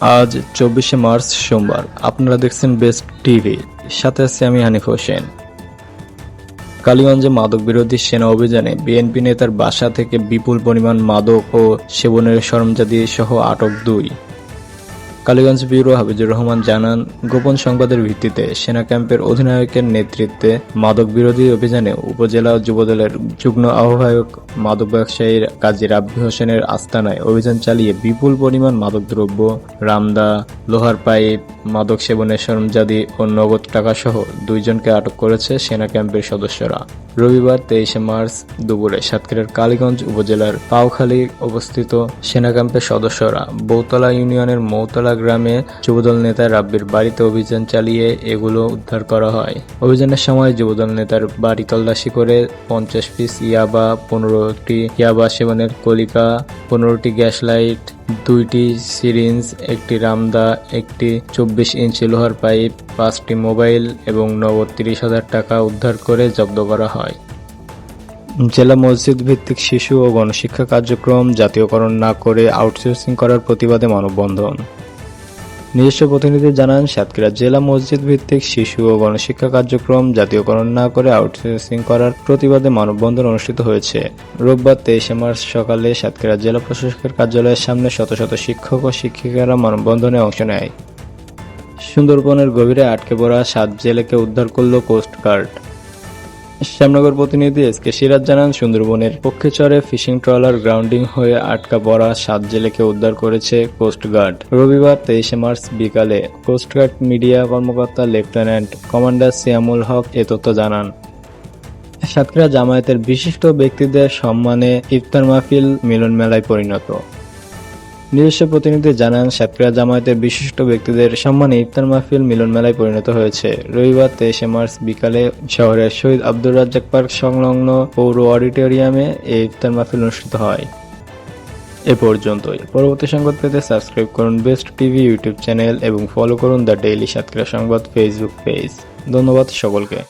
আজ চব্বিশে মার্চ সোমবার। আপনারা দেখছেন বেস্ট টিভি। সাথে আছি আমি হানিফ হোসেন। কালীগঞ্জে মাদক বিরোধী সেনা অভিযানে বিএনপি নেতার বাসা থেকে বিপুল পরিমাণ মাদক ও সেবনের সরঞ্জাদি সহ আটক দুই। কালীগঞ্জ ব্যুরো হাবিজুর রহমান জানান, গোপন সংবাদের ভিত্তিতে সেনা ক্যাম্পের অধিনায়কের নেতৃত্বে মাদক বিরোধী অভিযানে উপজেলা যুবদলের যুগ্ম আহ্বায়ক মাদক ব্যবসায়ীর কাজী রাব্বি হোসেনের আস্তানায় অভিযান চালিয়ে বিপুল পরিমাণ মাদকদ্রব্য, রামদা, লোহার পাইপ মাদক সেবনের সরঞ্জাদি ও নগদ টাকা সহ দুইজনকে আটক করেছে সেনা ক্যাম্পের সদস্যরা। রবিবার তেইশে মার্চ দুপুরে সাতক্ষীরার কালীগঞ্জ উপজেলার পাওখালী অবস্থিত সেনা ক্যাম্পের সদস্যরা বৌতলা ইউনিয়নের মৌতলা গ্রামে যুবদল নেতা রাব্বির বাড়িতে অভিযান চালিয়ে এগুলো উদ্ধার করা হয়। অভিযানের সময় যুবদল নেতার বাড়ি তল্লাশি করে পঞ্চাশ পিস ইয়াবা, পনেরোটি ইয়াবা সেবনের কলিকা, পনেরোটি গ্যাস লাইট দুইটি সিরিঞ্জ, একটি রামদা, একটি চব্বিশ ইঞ্চি লোহার পাইপ, পাঁচটি মোবাইল এবং নগদ তিরিশ হাজার টাকা উদ্ধার করে জব্দ করা হয়। জেলা মসজিদ ভিত্তিক শিশু ও গণশিক্ষা কার্যক্রম জাতীয়করণ না করে আউটসোর্সিং করার প্রতিবাদে মানববন্ধন। নিজস্ব প্রতিনিধি জানান, সাতক্ষীরা জেলা মসজিদ ভিত্তিক শিশু ও গণশিক্ষা কার্যক্রম জাতীয়করণ না করে আউটসোর্সিং করার প্রতিবাদে মানববন্ধন অনুষ্ঠিত হয়েছে। রোববার তেইশে মার্চ সকালে সাতক্ষীরা জেলা প্রশাসকের কার্যালয়ের সামনে শত শত শিক্ষক ও শিক্ষিকারা মানববন্ধনে অংশ নেয়। সুন্দরবনের গভীরে আটকে পড়া সাত জেলেকে উদ্ধার করল কোস্টগার্ড শ্যামনগর প্রতিনিধি এস কে সিরাজ জানান, সুন্দরবনের পক্ষে পক্ষেচরে ফিশিং ট্রলার গ্রাউন্ডিং হয়ে আটকা পড়া সাত জেলেকে উদ্ধার করেছে কোস্টগার্ড রবিবার তেইশে মার্চ বিকালে কোস্টগার্ড মিডিয়া কর্মকর্তা লেফটেন্যান্ট কমান্ডার সিয়ামুল হক এ তথ্য জানান। সাতক্ষীরা জামায়াতের বিশিষ্ট ব্যক্তিদের সম্মানে ইফতার মাহফিল মিলন মেলায় পরিণত। নিজস্ব প্রতিনিধি জানান, সাতক্ষীরা জামায়াতের বিশিষ্ট ব্যক্তিদের সম্মানে ইফতার মাহফিল মিলন মেলায় পরিণত হয়েছে। রবিবার তেইশে মার্চ বিকালে শহরের শহীদ আব্দুর রাজ্জাক পার্ক সংলগ্ন পৌর অডিটোরিয়ামে এই ইফতার মাহফিল অনুষ্ঠিত হয়। এ পর্যন্তই। পরবর্তী সংবাদ পেতে সাবস্ক্রাইব করুন বেস্ট টিভি ইউটিউব চ্যানেল এবং ফলো করুন দ্য ডেইলি সাতক্ষীরা সংবাদ ফেসবুক পেজ। ধন্যবাদ সকলকে।